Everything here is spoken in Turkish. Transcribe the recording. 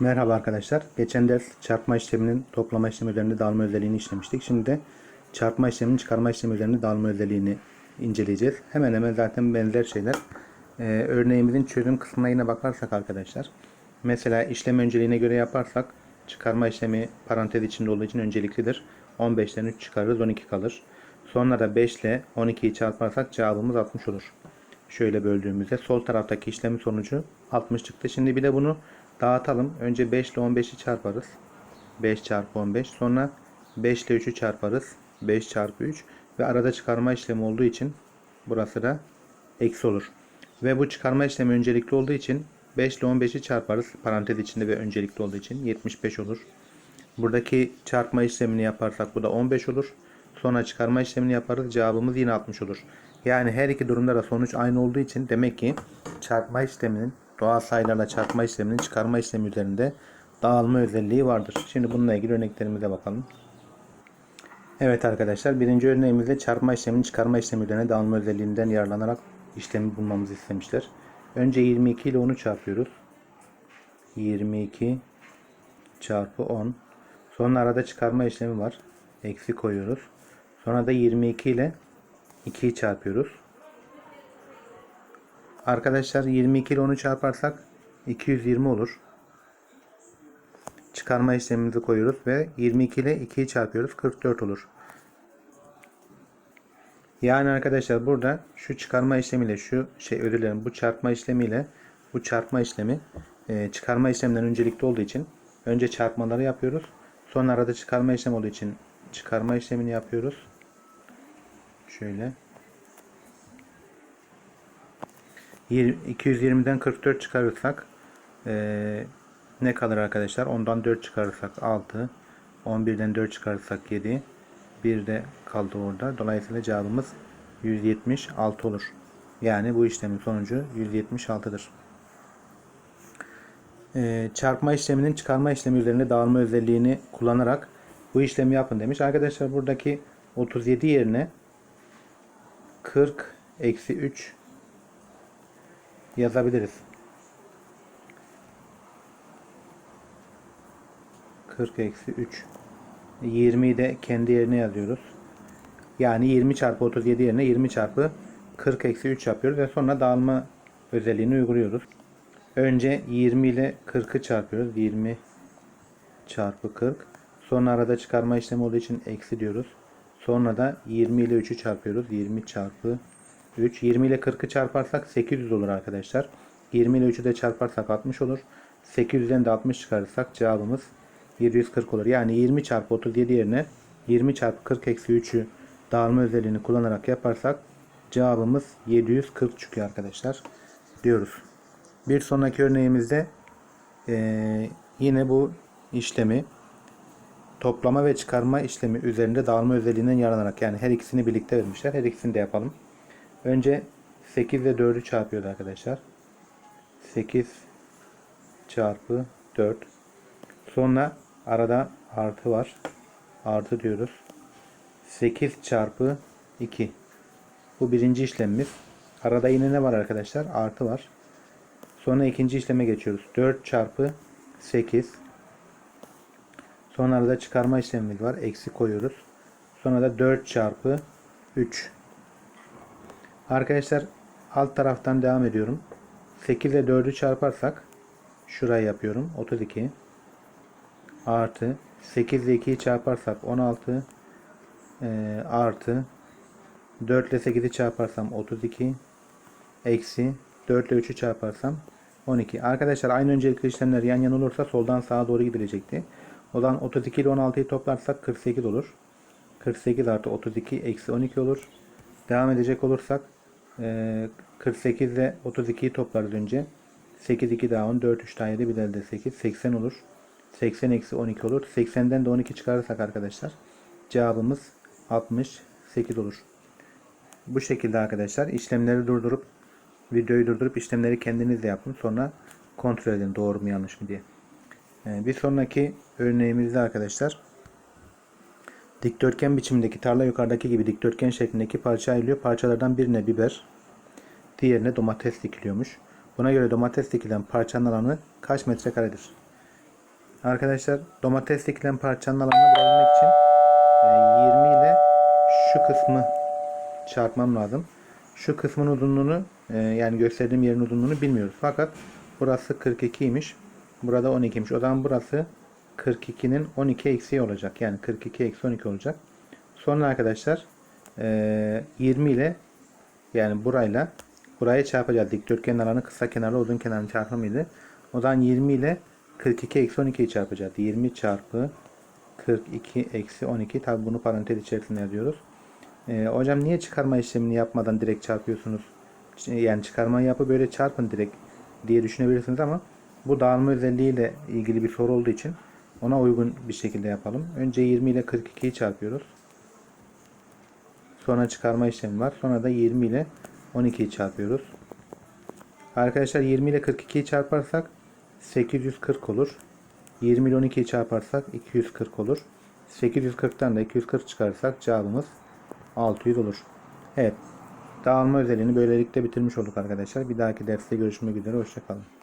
Merhaba arkadaşlar. Geçen ders çarpma işleminin toplama işlemi üzerinde dağılma özelliğini işlemiştik. Şimdi de çarpma işleminin çıkarma işlemi üzerinde dağılma özelliğini inceleyeceğiz. Hemen hemen zaten benzer şeyler. Ee, örneğimizin çözüm kısmına yine bakarsak arkadaşlar. Mesela işlem önceliğine göre yaparsak çıkarma işlemi parantez içinde olduğu için önceliklidir. 15'ten 3 çıkarırız 12 kalır. Sonra da 5 ile 12'yi çarparsak cevabımız 60 olur. Şöyle böldüğümüzde sol taraftaki işlemin sonucu 60 çıktı. Şimdi bir de bunu dağıtalım. Önce 5 ile 15'i çarparız. 5 çarpı 15. Sonra 5 ile 3'ü çarparız. 5 çarpı 3. Ve arada çıkarma işlemi olduğu için burası da eksi olur. Ve bu çıkarma işlemi öncelikli olduğu için 5 ile 15'i çarparız. Parantez içinde ve öncelikli olduğu için 75 olur. Buradaki çarpma işlemini yaparsak bu da 15 olur. Sonra çıkarma işlemini yaparız. Cevabımız yine 60 olur. Yani her iki durumda da sonuç aynı olduğu için demek ki çarpma işleminin doğal sayılarla çarpma işleminin çıkarma işlemi üzerinde dağılma özelliği vardır. Şimdi bununla ilgili örneklerimize bakalım. Evet arkadaşlar birinci örneğimizde çarpma işleminin çıkarma işlemi üzerine dağılma özelliğinden yararlanarak işlemi bulmamızı istemişler. Önce 22 ile 10'u çarpıyoruz. 22 çarpı 10. Sonra arada çıkarma işlemi var. Eksi koyuyoruz. Sonra da 22 ile 2'yi çarpıyoruz. Arkadaşlar 22 ile 10'u çarparsak 220 olur. Çıkarma işlemimizi koyuyoruz ve 22 ile 2'yi çarpıyoruz. 44 olur. Yani arkadaşlar burada şu çıkarma işlemiyle şu şey özür bu çarpma işlemiyle bu çarpma işlemi e, çıkarma işleminden öncelikli olduğu için önce çarpmaları yapıyoruz. Sonra arada çıkarma işlemi olduğu için çıkarma işlemini yapıyoruz. Şöyle. 220'den 44 çıkarırsak ee, ne kalır arkadaşlar? Ondan 4 çıkarırsak 6. 11'den 4 çıkarırsak 7. 1 de kaldı orada. Dolayısıyla cevabımız 176 olur. Yani bu işlemin sonucu 176'dır. Ee, çarpma işleminin çıkarma işlemi üzerinde dağılma özelliğini kullanarak bu işlemi yapın demiş. Arkadaşlar buradaki 37 yerine 40 eksi 3 yazabiliriz. 40 eksi 3 20'yi de kendi yerine yazıyoruz. Yani 20 çarpı 37 yerine 20 çarpı 40 eksi 3 yapıyoruz ve sonra dağılma özelliğini uyguluyoruz. Önce 20 ile 40'ı çarpıyoruz. 20 çarpı 40. Sonra arada çıkarma işlemi olduğu için eksi diyoruz. Sonra da 20 ile 3'ü çarpıyoruz. 20 çarpı 3. 20 ile 40'ı çarparsak 800 olur arkadaşlar. 20 ile 3'ü de çarparsak 60 olur. 800'den de 60 çıkarırsak cevabımız 740 olur. Yani 20 çarpı 37 yerine 20 çarpı 40 eksi 3'ü dağılma özelliğini kullanarak yaparsak cevabımız 740 çıkıyor arkadaşlar. Diyoruz. Bir sonraki örneğimizde ee, yine bu işlemi toplama ve çıkarma işlemi üzerinde dağılma özelliğinden yararlanarak yani her ikisini birlikte vermişler. Her ikisini de yapalım. Önce 8 ile 4'ü çarpıyoruz arkadaşlar. 8 çarpı 4. Sonra arada artı var. Artı diyoruz. 8 çarpı 2. Bu birinci işlemimiz. Arada yine ne var arkadaşlar? Artı var. Sonra ikinci işleme geçiyoruz. 4 çarpı 8. Sonra arada çıkarma işlemimiz var. Eksi koyuyoruz. Sonra da 4 çarpı 3. Arkadaşlar alt taraftan devam ediyorum. 8 ile 4'ü çarparsak şurayı yapıyorum. 32 artı 8 ile 2'yi çarparsak 16 e, artı 4 ile 8'i çarparsam 32 eksi 4 ile 3'ü çarparsam 12. Arkadaşlar aynı öncelikli işlemler yan yana olursa soldan sağa doğru gidilecekti. O zaman 32 ile 16'yı toplarsak 48 olur. 48 artı 32 eksi 12 olur. Devam edecek olursak 48 ile 32'yi toplarız önce. 8 2 daha 10 4 3 daha 7 bir elde 8 80 olur. 80 eksi 12 olur. 80'den de 12 çıkarırsak arkadaşlar cevabımız 68 olur. Bu şekilde arkadaşlar işlemleri durdurup videoyu durdurup işlemleri kendiniz de yapın. Sonra kontrol edin doğru mu yanlış mı diye. Bir sonraki örneğimizde arkadaşlar dikdörtgen biçimindeki tarla yukarıdaki gibi dikdörtgen şeklindeki parça ayrılıyor. Parçalardan birine biber, diğerine domates dikiliyormuş. Buna göre domates dikilen parçanın alanı kaç metrekaredir? Arkadaşlar domates dikilen parçanın alanını bulabilmek için e, 20 ile şu kısmı çarpmam lazım. Şu kısmın uzunluğunu e, yani gösterdiğim yerin uzunluğunu bilmiyoruz. Fakat burası 42'ymiş. Burada 12'ymiş. O zaman burası 42'nin 12 eksiği olacak. Yani 42 eksi 12 olacak. Sonra arkadaşlar e, 20 ile yani burayla burayı çarpacağız. Dikdörtgenin alanı kısa kenarla uzun kenarın çarpımıydı. O zaman 20 ile 42 eksi 12'yi çarpacağız. 20 çarpı 42 eksi 12. Tabi bunu parantez içerisinde yazıyoruz. Ee, hocam niye çıkarma işlemini yapmadan direkt çarpıyorsunuz? Yani çıkarmayı yapıp böyle çarpın direkt diye düşünebilirsiniz ama bu dağılma özelliğiyle ilgili bir soru olduğu için ona uygun bir şekilde yapalım. Önce 20 ile 42'yi çarpıyoruz. Sonra çıkarma işlemi var. Sonra da 20 ile 12'yi çarpıyoruz. Arkadaşlar 20 ile 42'yi çarparsak 840 olur. 20 ile 12'yi çarparsak 240 olur. 840'tan da 240 çıkarırsak cevabımız 600 olur. Evet. Dağılma özelliğini böylelikle bitirmiş olduk arkadaşlar. Bir dahaki derste görüşmek üzere. Hoşçakalın.